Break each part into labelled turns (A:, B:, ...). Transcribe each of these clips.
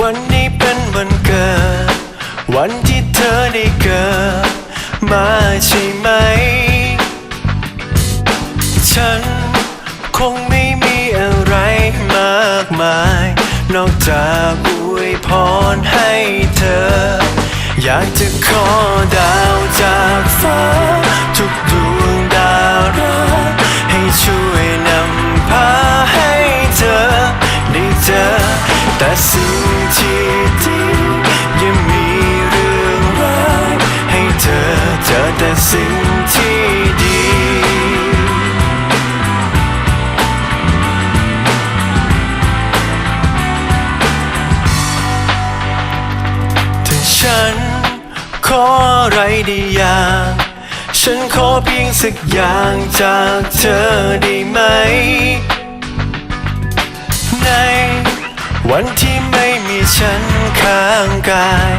A: วันนี้เป็นวันเกิด วันที่เธอได้เกิด มาใช่ไหม ฉันคงไม่มีอะไรมากมาย นอกจากอวยพรให้เธอ อยากจะขอดาวจากฟ้า ทุกดวงดาวราให้ช่วยนะ ฉัน ขออะไรได้อย่าง ฉันขอเพียงสักอย่างจากเธอได้ไหม ในวันที่ไม่มีฉันข้างกาย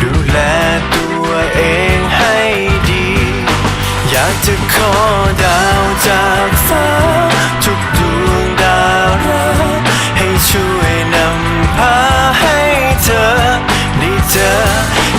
A: ดูแลตัวเอง